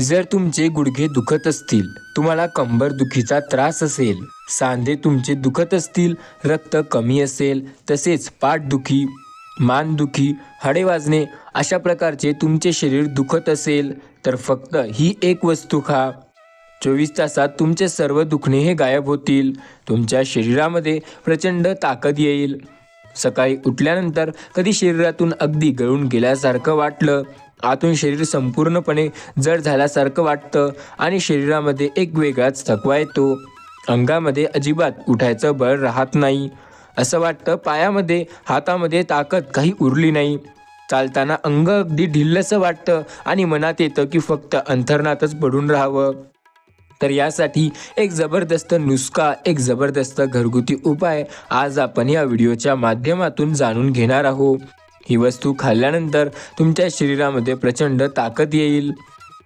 जर तुमचे गुडघे दुखत असतील तुम्हाला कंबर दुखीचा त्रास असेल सांधे तुमचे दुखत असतील रक्त कमी असेल तसेच पाठदुखी मानदुखी हाडे वाजणे अशा प्रकारचे तुमचे शरीर दुखत असेल तर फक्त ही एक वस्तू खा. चोवीस तासात तुमचे सर्व दुखणे हे गायब होतील तुमच्या शरीरामध्ये प्रचंड ताकद येईल. सकाळी उठल्यानंतर कधी शरीरातून अगदी गळून गेल्यासारखं वाटलं आतून शरीर संपूर्णपणे जड झाल्यासारखं वाटतं आणि शरीरामध्ये एक वेगळाच थकवा येतो. अंगामध्ये अजिबात उठायचं बळ राहत नाही. असं वाटतं पायामध्ये हातामध्ये ताकद काही उरली नाही. चालताना अंग अगदी ढिल्लसं वाटतं आणि मनात येतं की फक्त अंथरणातच पडून राहावं. तर यासाठी एक जबरदस्त नुसका एक जबरदस्त घरगुती उपाय आज आपण या व्हिडिओच्या माध्यमातून जाणून घेणार आहोत. ही वस्तू खाल्ल्यानंतर तुमच्या शरीरामध्ये प्रचंड ताकद येईल.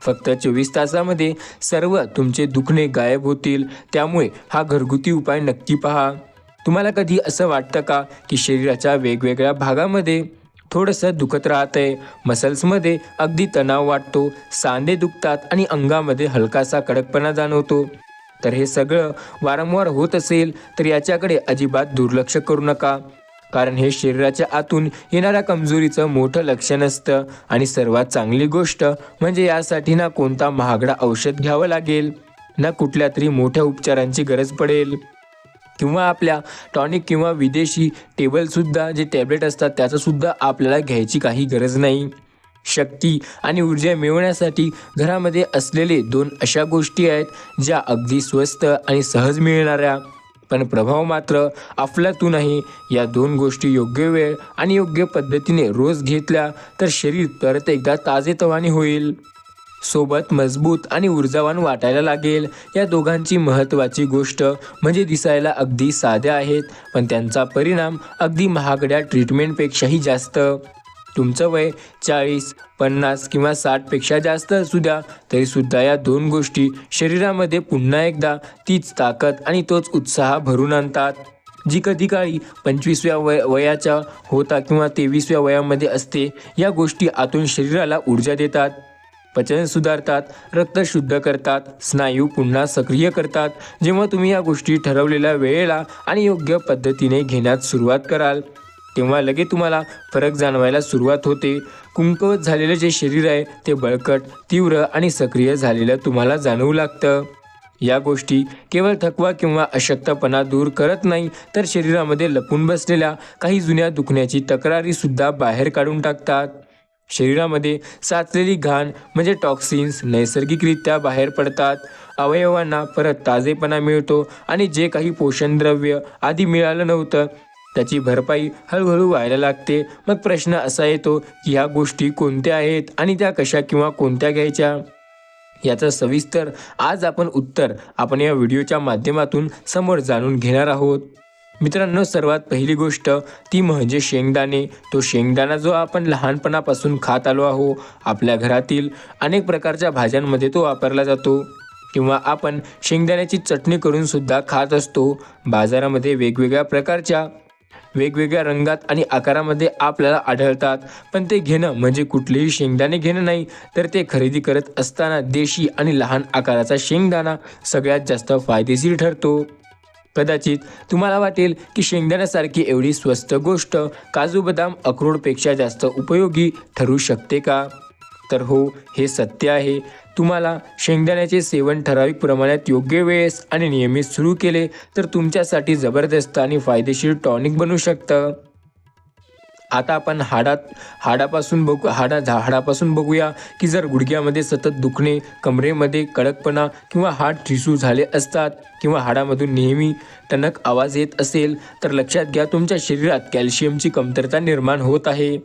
फक्त चोवीस तासामध्ये सर्व तुमचे दुखणे गायब होतील. त्यामुळे हा घरगुती उपाय नक्की पहा. तुम्हाला कधी असं वाटतं का की शरीराच्या वेगवेगळ्या भागामध्ये थोडंसं दुखत राहतंय? मसल्समध्ये अगदी तणाव वाटतो सांधे दुखतात आणि अंगामध्ये हलकासा कडकपणा जाणवतो. तर हे सगळं वारंवार होत असेल तर याच्याकडे अजिबात दुर्लक्ष करू नका. कारण हे शरीराच्या आतून येणाऱ्या कमजोरीचं मोठं लक्षण असतं. आणि सर्वात चांगली गोष्ट म्हणजे यासाठी ना कोणता महागडा औषध घ्यावं लागेल ना कुठल्या तरी मोठ्या उपचारांची गरज पडेल. किंवा आपल्या टॉनिक किंवा विदेशी टेबलसुद्धा जे टॅबलेट असतात त्याचंसुद्धा आपल्याला घ्यायची काही गरज नाही. शक्ती आणि ऊर्जा मिळवण्यासाठी घरामध्ये असलेले दोन अशा गोष्टी आहेत ज्या अगदी स्वस्त आणि सहज मिळणाऱ्या. पण प्रभाव मात्र अफलातूनही या दोन गोष्टी योग्य वेळ आणि योग्य पद्धतीने रोज घेतल्या तर शरीर परत एकदा ताजेतवाने होईल. सोबत मजबूत आणि ऊर्जावान वाटायला लागेल. या दोघांची महत्त्वाची गोष्ट म्हणजे दिसायला अगदी साध्या आहेत पण त्यांचा परिणाम अगदी महागड्या ट्रीटमेंटपेक्षाही जास्त. तुमचं वय चाळीस पन्नास किंवा साठपेक्षा जास्त असू द्या तरीसुद्धा या दोन गोष्टी शरीरामध्ये पुन्हा एकदा तीच ताकद आणि तोच उत्साह भरून आणतात. जी कधी काळी पंचवीसव्या वय वयाच्या होता किंवा तेवीसव्या वयामध्ये असते या गोष्टी आतून शरीराला ऊर्जा देतात. पचन सुधारतात रक्त शुद्ध करतात स्नायू पुन्हा सक्रिय करतात. जेव्हा तुम्ही या गोष्टी ठरवलेल्या वेळेला आणि योग्य पद्धतीने घेण्यास सुरुवात कराल तेव्हा लगेच तुम्हाला फरक जाणवायला सुरुवात होते. कुंकवत झालेलं जे शरीर आहे ते बळकट तीव्र आणि सक्रिय झालेलं तुम्हाला जाणवू लागतं. या गोष्टी केवळ थकवा किंवा अशक्तपणा दूर करत नाही तर शरीरामध्ये लपून बसलेल्या काही जुन्या दुखण्याची तक्रारीसुद्धा बाहेर काढून टाकतात. शरीरामध्ये साचलेली घाण म्हणजे टॉक्सिन्स नैसर्गिकरित्या बाहेर पडतात. अवयवांना परत ताजेपणा मिळतो आणि जे काही पोषणद्रव्य आधी मिळालं नव्हतं त्याची भरपाई हळूहळू व्हायला लागते. मग प्रश्न असा येतो की ह्या गोष्टी कोणत्या आहेत आणि त्या कशा किंवा कोणत्या घ्यायच्या? याचं सविस्तर आज आपण उत्तर आपण या व्हिडिओच्या माध्यमातून समोर जाणून घेणार आहोत. मित्रांनो सर्वात पहिली गोष्ट ती म्हणजे शेंगदाणे. तो शेंगदाणा जो आपण लहानपणापासून खात आलो आहो आपल्या घरातील अनेक प्रकारच्या भाज्यांमध्ये तो वापरला जातो. किंवा आपण शेंगदाण्याची चटणी करून सुद्धा खात असतो. बाजारामध्ये वेगवेगळ्या प्रकारच्या वेगवेगळ्या रंगात आणि आकारामध्ये आपल्याला आढळतात. पण ते घेणं म्हणजे कुठलेही शेंगदाणे घेणं नाही. तर ते खरेदी करत असताना देशी आणि लहान आकाराचा शेंगदाणा सगळ्यात जास्त फायदेशीर ठरतो. कदाचित तुम्हाला वाटेल की शेंगदाण्यासारखी एवढी स्वस्त गोष्ट काजू बदाम अक्रोडपेक्षा जास्त उपयोगी ठरू शकते का? तर हो हे सत्य आहे. तुम्हाला शेंगदाण्याचे सेवन ठराविक प्रमाणात योग्य वेळेस आणि नियमित सुरू केले तर तुमच्यासाठी जबरदस्त आणि फायदेशीर टॉनिक बनू शकतं. आता आपण हाडात हाडापासून बघू हाडा झा हाडापासून बघूया की जर गुडघ्यामध्ये सतत दुखणे कमरेमध्ये कडकपणा किंवा हाड ठिसू झाले असतात किंवा हाडामधून नेहमी टणक आवाज येत असेल तर लक्षात घ्या तुमच्या शरीरात कॅल्शियमची कमतरता निर्माण होत आहे.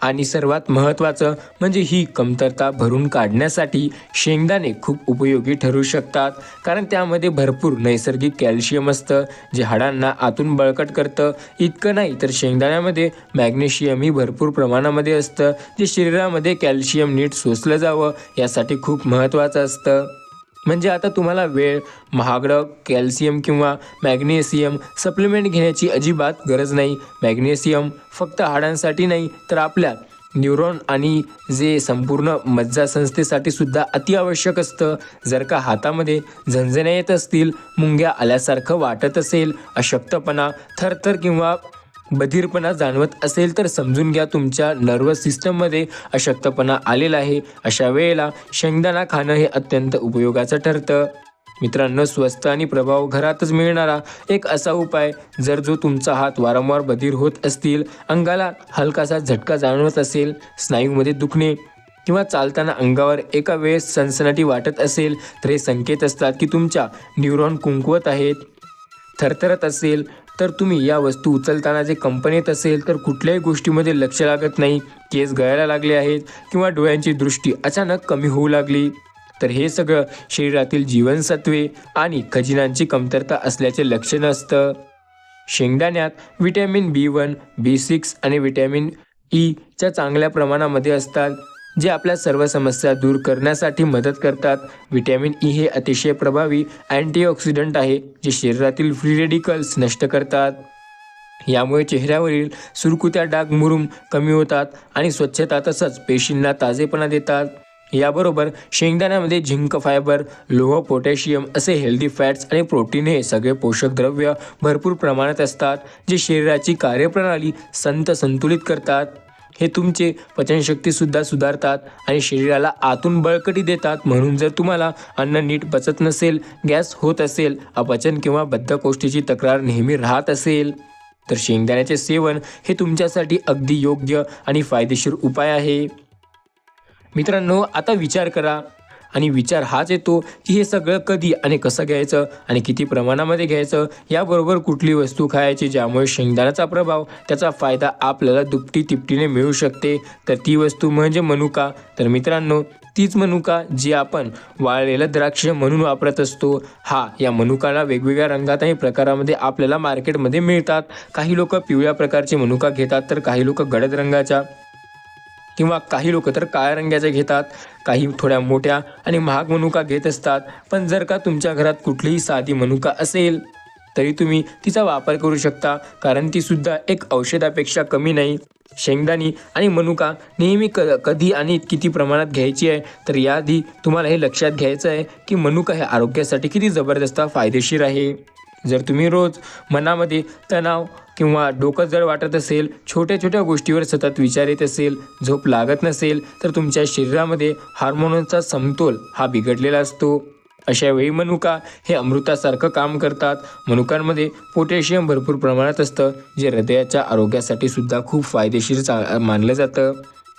आणि सर्वात महत्त्वाचं म्हणजे ही कमतरता भरून काढण्यासाठी शेंगदाणे खूप उपयोगी ठरू शकतात कारण त्यामध्ये भरपूर नैसर्गिक कॅल्शियम असतं जे हाडांना आतून बळकट करतं. इतकं नाही तर शेंगदाण्यामध्ये मॅग्नेशियमही भरपूर प्रमाणामध्ये असतं जे शरीरामध्ये कॅल्शियम नीट सोसलं जावं यासाठी खूप महत्त्वाचं असतं. म्हणजे आता तुम्हाला वेळ महागडं कॅल्शियम किंवा मॅग्नेशियम सप्लिमेंट घेण्याची अजिबात गरज नाही. मॅग्नेशियम फक्त हाडांसाठी नाही तर आपल्या न्यूरॉन आणि जे संपूर्ण मज्जासंस्थेसाठी सुद्धा अतिआवश्यक असतं. जर का हातामध्ये झणझण्या येत असतील मुंग्या आल्यासारखं वाटत असेल अशक्तपणा थरथर किंवा बधीरपणा जाणवत असेल तर समजून घ्या तुमच्या नर्वस सिस्टममध्ये अशक्तपणा आलेला आहे. अशा वेळेला शेंगदाणा खाणं हे अत्यंत उपयोगाचं ठरतं. मित्रांनो स्वस्त आणि प्रभाव घरातच मिळणारा एक असा उपाय जर जो तुमचा हात वारंवार बधीर होत असतील अंगाला हलकासा झटका जाणवत असेल स्नायूमध्ये दुखणे किंवा चालताना अंगावर एका वेळेस सनसनाटी वाटत असेल तर हे संकेत असतात की तुमच्या न्यूरॉन कुंकवत आहेत. थरथरत असेल तर तुम्ही या वस्तू उचलताना जे कंपनीत असेल तर कुठल्याही गोष्टीमध्ये लक्ष लागत नाही. केस गळायला लागले आहेत किंवा डोळ्यांची दृष्टी अचानक कमी होऊ लागली. तर हे सगळं शरीरातील जीवनसत्वे आणि खजिनांची कमतरता असल्याचे लक्षण असतं. शेंगदाण्यात vitamin B one B six आणि विटॅमिन ईच्या चांगल्या प्रमाणामध्ये असतात. जे आपल्या सर्व समस्या दूर करण्यासाठी मदत करतात. व्हिटॅमिन ई e हे अतिशय प्रभावी अँटीऑक्सिडंट आहे जे शरीरातील फ्री रेडिकल्स नष्ट करतात. यामुळे चेहऱ्यावरील सुरकुत्या डाग मुरुम कमी होतात आणि स्वच्छता तसंच पेशींना ताजेपणा देतात. याबरोबर शेंगदाण्यामध्ये झिंक फायबर लोह पोटॅशियम असे हेल्दी फॅट्स आणि प्रोटीन हे सगळे पोषक द्रव्य भरपूर प्रमाणात असतात जे शरीराची कार्यप्रणाली संत संतुलित करतात. हे तुमचे पचनशक्तीसुद्धा सुधारतात आणि शरीराला आतून बळकटी देतात. म्हणून जर तुम्हाला अन्न नीट पचत नसेल गॅस होत असेल अपचन किंवा बद्धकोष्ठीची तक्रार नेहमी राहत असेल तर शेंगदाण्याचे सेवन हे तुमच्यासाठी अगदी योग्य आणि फायदेशीर उपाय आहे. मित्रांनो आता विचार करा. आणि विचार हाच येतो की हे सगळं कधी आणि कसं घ्यायचं आणि किती प्रमाणामध्ये घ्यायचं याबरोबर कुठली वस्तू खायची ज्यामुळे शेंगदाण्याचा प्रभाव त्याचा फायदा आपल्याला दुपटी तिपटीने मिळू शकते. तर ती वस्तू म्हणजे मनुका. तर मित्रांनो तीच मनुका जी आपण वाळलेलं द्राक्ष म्हणून वापरत असतो हा या मनुकाला वेगवेगळ्या रंगात आणि प्रकारामध्ये आपल्याला मार्केटमध्ये मिळतात. काही लोक पिवळ्या प्रकारचे मनुका घेतात तर काही लोक गडद रंगाच्या. किंवा काही लोक तर काळ्या रंगाच्या घेतात काही थोड्या मोठ्या आणि महाग मनुका घेत असतात. पण जर का तुमच्या घरात कुठलीही साधी मनुका असेल तरी तुम्ही तिचा वापर करू शकता कारण ती सुद्धा एक औषधापेक्षा कमी नाही. शेंगदाणी आणि मनुका नेहमी क कधी आणि किती प्रमाणात घ्यायची आहे तर याआधी तुम्हाला हे लक्षात घ्यायचं आहे की मनुका हे आरोग्यासाठी किती जबरदस्त फायदेशीर आहे. जर तुम्ही रोज मनामध्ये तणाव किंवा डोकं जर वाटत असेल छोट्या छोट्या गोष्टीवर सतत विचार येत असेल झोप लागत नसेल तर तुमच्या शरीरामध्ये हार्मोनचा समतोल हा बिघडलेला असतो. अशा वेळी मनुका हे अमृतासारखं काम करतात. मनुकांमध्ये पोटॅशियम भरपूर प्रमाणात असतं जे हृदयाच्या आरोग्यासाठी सुद्धा खूप फायदेशीर चा मानलं जातं.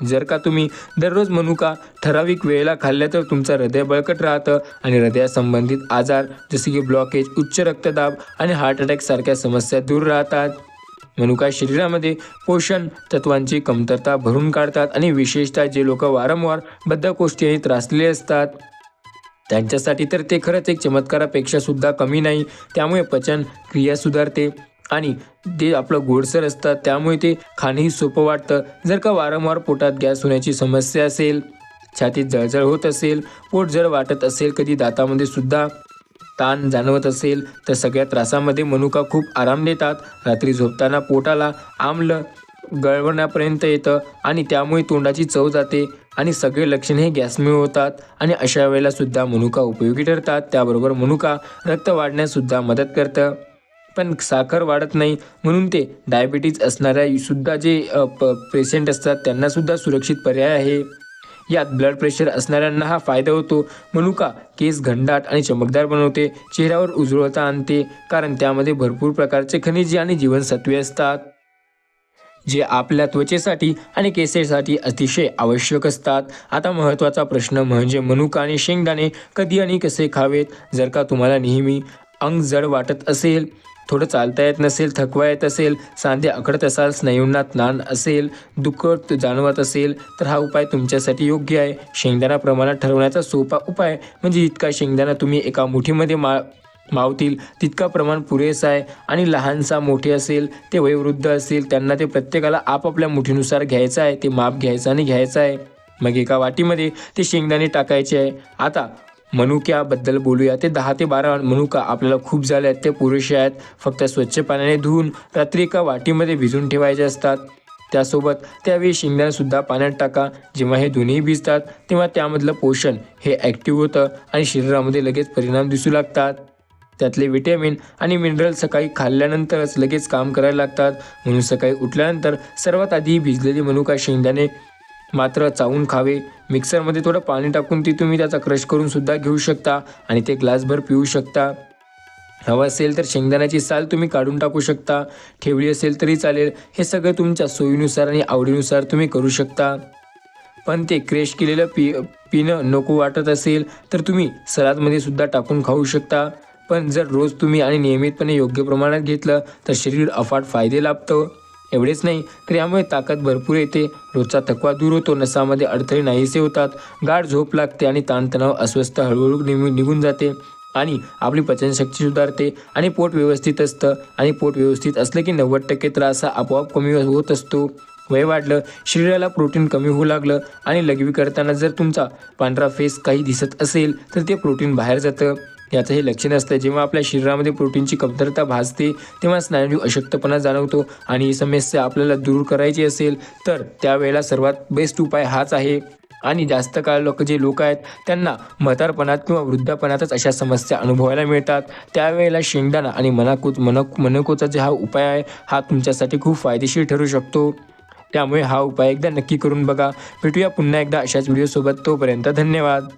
जर का तुम्ही दररोज मनुका ठराविक वेळेला खाल्ल्या तर तुमचं हृदय बळकट राहतं आणि हृदयासंबंधित आजार जसे की ब्लॉकेज उच्च रक्तदाब आणि हार्ट अटॅक सारख्या समस्या दूर राहतात. मनुका शरीरामध्ये पोषण तत्वांची कमतरता भरून काढतात आणि विशेषतः जे लोक वारंवार बद्धकोष्ठीने त्रासलेले असतात. त्यांच्यासाठी तर ते खरंच एक चमत्कारापेक्षा सुद्धा कमी नाही त्यामुळे पचन क्रिया सुधारते. आणि ते आपलं गोडसर असतात त्यामुळे ते खाणंही सोपं वाटतं. जर का वारंवार पोटात गॅस होण्याची समस्या असेल छातीत जळजळ होत असेल पोट जर वाटत असेल कधी दातामध्ये सुद्धा ताण जाणवत असेल तर सगळ्या त्रासामध्ये मनुका खूप आराम देतात. रात्री झोपताना पोटाला आम्ल गळवण्यापर्यंत येतं आणि त्यामुळे तोंडाची चव जाते आणि सगळे लक्षणे हे गॅसमुळे होतात आणि अशा वेळेलासुद्धा मनुका उपयोगी ठरतात. त्याबरोबर मनुका रक्त वाढण्यासुद्धा मदत करतं. पण साखर वाढत नाही. म्हणून ते डायबिटीज असणाऱ्या सुद्धा जे पेशंट असतात त्यांना सुद्धा सुरक्षित पर्याय आहे. यात ब्लड प्रेशर असणाऱ्यांना हा फायदा होतो. मनुका केस घंडाट आणि चमकदार बनवते. चेहऱ्यावर उजळता आणते कारण त्यामध्ये भरपूर प्रकारचे खनिजे आणि जीवनसत्वे असतात जे आपल्या त्वचेसाठी आणि केसेसाठी अतिशय आवश्यक असतात. आता महत्त्वाचा प्रश्न म्हणजे मनुका आणि शेंगदाणे कधी आणि कसे खावेत? जर का तुम्हाला नेहमी अंग जड वाटत असेल थोडं चालता येत नसेल थकवा येत असेल सांधे अकडत असाल स्नायूंना ताण असेल दुखत जाणवत असेल तर हा उपाय तुमच्यासाठी योग्य आहे. शेंगदाणा प्रमाणात ठरवण्याचा सोपा उपाय म्हणजे जितका शेंगदाणा तुम्ही एका मुठीमध्ये मा मावतील तितका प्रमाण पुरेसा आहे आणि लहानसा मोठे असेल ते वयोवृद्ध असेल त्यांना ते प्रत्येकाला आपापल्या मुठीनुसार घ्यायचं आहे ते माप घ्यायचं आणि घ्यायचं आहे. मग एका वाटीमध्ये ते शेंगदाणे टाकायचे आहे. आता मनुक्याबद्दल बोलूया. ते दहा ते बारा मनुका आपल्याला खूप झाले आहेत. ते पुरेसे आहेत. फक्त स्वच्छ पाण्याने धुवून रात्री एका वाटीमध्ये भिजून ठेवायचे असतात. त्यासोबत त्यावेळी शेंगदाणेसुद्धा पाण्यात टाका. जेव्हा हे दोन्ही भिजतात तेव्हा त्यामधलं पोषण हे ॲक्टिव्ह होतं आणि शरीरामध्ये लगेच परिणाम दिसू लागतात. त्यातले विटॅमिन आणि मिनरल सकाळी खाल्ल्यानंतरच लगेच काम करायला लागतात. म्हणून सकाळी उठल्यानंतर सर्वात आधी भिजलेली मनुका शेंगदाणे मात्र चावून खावे. मिक्सरमध्ये थोडं पाणी टाकून ती तुम्ही त्याचा क्रश करून सुद्धा घेऊ शकता आणि ते ग्लासभर पिऊ शकता. हवा असेल तर शेंगदाण्याची साल तुम्ही काढून टाकू शकता. ठेवली असेल तरी चालेल. हे सगळं तुमच्या सोयीनुसार आणि आवडीनुसार तुम्ही करू शकता. पण ते क्रेश केलेलं पि पिणं नको वाटत असेल तर तुम्ही सलादमध्ये सुद्धा टाकून खाऊ शकता. पण जर रोज तुम्ही आणि नियमितपणे योग्य प्रमाणात घेतलं तर शरीर अफाट फायदे लाभतं. एवढेच नाही तर यामुळे ताकद भरपूर येते. रोजचा थकवा दूर होतो नसामध्ये अडथळे नाहीसे होतात. गाढ झोप लागते आणि ताणतणाव अस्वस्थ हळूहळू निघून निघून जाते. आणि आपली पचनशक्ती सुधारते आणि पोट व्यवस्थित असतं. आणि पोट व्यवस्थित असलं की नव्वद टक्के त्रास हा आपोआप कमी होत असतो. वय वाढलं शरीराला प्रोटीन कमी होऊ लागलं आणि लघवी करताना जर तुमचा पांढरा फेस काही दिसत असेल तर ते प्रोटीन बाहेर जातं. याचं हे लक्षण असतं. जेव्हा आपल्या शरीरामध्ये प्रोटीनची कमतरता भासते तेव्हा स्नायू अशक्तपणा जाणवतो आणि ही समस्या आपल्याला दूर करायची असेल तर त्यावेळेला सर्वात बेस्ट उपाय हाच आहे. आणि जास्त काळ लोक जे लोक आहेत त्यांना म्हातारपणात किंवा वृद्धापणातच अशा समस्या अनुभवायला मिळतात. त्यावेळेला शेंगदाणा आणि मनाकूत मनक मनकोचा जे हा उपाय आहे हा तुमच्यासाठी खूप फायदेशीर ठरू शकतो. त्यामुळे हा उपाय एकदा नक्की करून बघा. भेटूया पुन्हा एकदा अशाच व्हिडिओसोबत तोपर्यंत धन्यवाद.